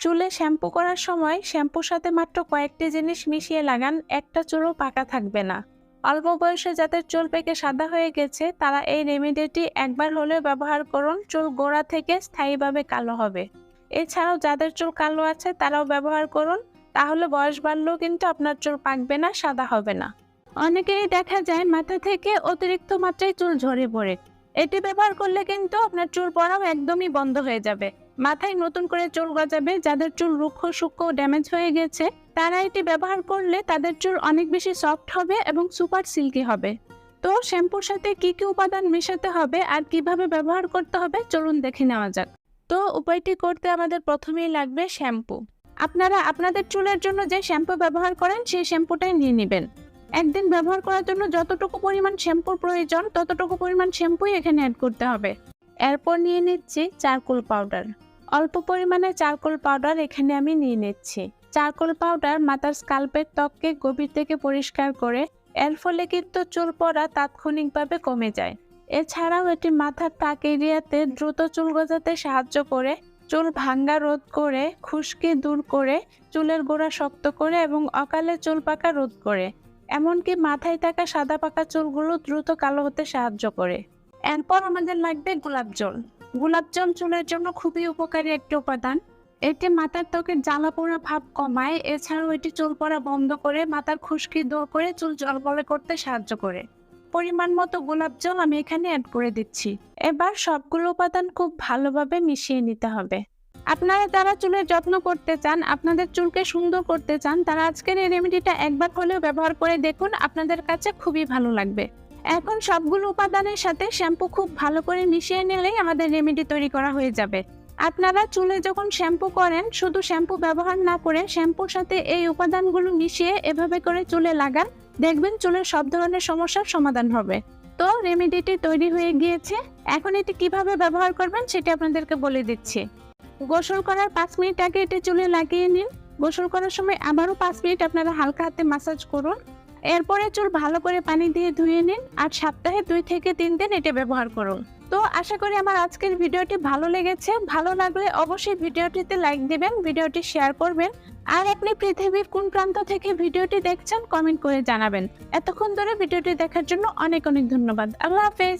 চুলে শ্যাম্পু করার সময় শ্যাম্পুর সাথে মাত্র কয়েকটি জিনিস মিশিয়ে লাগান, একটা চুলও পাকা থাকবে না। অল্প বয়সে যাদের চুল পেকে সাদা হয়ে গেছে, তারা এই রেমেডিটি একবার হলেও ব্যবহার করুন, চুল গোড়া থেকে স্থায়ীভাবে কালো হবে। এছাড়াও যাদের চুল কালো আছে, তারাও ব্যবহার করুন, তাহলে বয়স বাড়লেও কিন্তু আপনার চুল পাকবে না, সাদা হবে না। অনেকেরই দেখা যায় মাথা থেকে অতিরিক্ত মাত্রায় চুল ঝরে পড়ে। এটি ব্যবহার করলে কিন্তু আপনার চুল পড়াও একদমই বন্ধ হয়ে যাবে। মাথায় নতুন করে চুল গজাবে, যাদের চুল রুক্ষ, সূক্ষ্ম ড্যামেজ হয়ে গেছে, তারা এটি ব্যবহার করলে তাদের চুল অনেক বেশি সফট হবে এবং সুপার সিল্কি হবে। তো শ্যাম্পুর সাথে কি কি উপাদান মেশাতে হবে আর কীভাবে ব্যবহার করতে হবে, চলুন দেখে নেওয়া যাক। তো উপায়টি করতে আমাদের প্রথমেই লাগবে শ্যাম্পু। আপনারা আপনাদের চুলের জন্য যে শ্যাম্পু ব্যবহার করেন, সেই শ্যাম্পুটাই নিয়ে নেবেন। একদিন ব্যবহার করার জন্য যতটুকু পরিমাণ শ্যাম্পুর প্রয়োজন, ততটুকু পরিমাণ শ্যাম্পুই এখানে অ্যাড করতে হবে। এরপর নিয়ে নিচ্ছি চারকোল পাউডার অল্প পরিমাণে চারকোল পাউডার এখানে আমি নিয়ে নিচ্ছি। চারকোল পাউডার মাথার স্কাল্পের ত্বককে গভীর থেকে পরিষ্কার করে, এর ফলে কিন্তু চুল পড়া তাৎক্ষণিকভাবে কমে যায়। এছাড়াও এটি মাথার টাক এরিয়াতে দ্রুত চুল গজাতে সাহায্য করে, চুল ভাঙ্গা রোধ করে, খুশকি দূর করে, চুলের গোড়া শক্ত করে এবং অকালে চুল পাকা রোধ করে। এমনকি মাথায় থাকা সাদা পাকা চুলগুলো দ্রুত কালো হতে সাহায্য করে। এরপর আমাদের লাগবে গোলাপ জল। গোলাপ জল চুলের জন্য খুবই উপকারী একটি উপাদান। এটি মাথার ত্বকের জ্বালা পোড়া ভাব কমায়, এছাড়াও এটি চুল পড়া বন্ধ করে, মাথার খুশকি দূর করে, চুল জলবলে করতে সাহায্য করে। পরিমাণ মতো গোলাপ জল আমি এখানে অ্যাড করে দিচ্ছি। এবার সবগুলো উপাদান খুব ভালোভাবে মিশিয়ে নিতে হবে। আপনারা যারা চুলের যত্ন করতে চান, আপনাদের চুলকে সুন্দর করতে চান, তারা আজকের এই রেমেডিটা একবার হলেও ব্যবহার করে দেখুন, আপনাদের কাছে খুবই ভালো লাগবে। এখন সবগুলো উপাদানের সাথে শ্যাম্পু খুব ভালো করে মিশিয়ে নিলেই আমাদের রেমেডি তৈরি করা হয়ে যাবে। আপনারা চুলে যখন শ্যাম্পু করেন, শুধু শ্যাম্পু ব্যবহার না করে শ্যাম্পুর সাথে এই উপাদানগুলো মিশিয়ে এভাবে করে চুলে লাগান, দেখবেন চুলের সব ধরনের সমস্যার সমাধান হবে। তো রেমেডিটি তৈরি হয়ে গিয়েছে। এখন এটি কীভাবে ব্যবহার করবেন সেটা আপনাদেরকে বলে দিচ্ছি। গোসল করার পাঁচ মিনিট আগে এটি চুলে লাগিয়ে নিন। গোসল করার সময় আবারও পাঁচ মিনিট আপনারা হালকা হাতে মাসাজ করুন। এরপরে চুল ভালো করে পানি দিয়ে ধুয়ে নিন আর সপ্তাহে দুই থেকে তিন দিন এটা ব্যবহার করুন। তো আশা করি আমার আজকের ভিডিওটি ভালো লেগেছে। ভালো লাগলে অবশ্যই ভিডিওটিতে লাইক দেবেন, ভিডিওটি শেয়ার করবেন। আর আপনি পৃথিবীর কোন প্রান্ত থেকে ভিডিওটি দেখছেন কমেন্ট করে জানাবেন। এতক্ষণ ধরে ভিডিওটি দেখার জন্য অনেক অনেক ধন্যবাদ। আল্লাহ হাফেজ।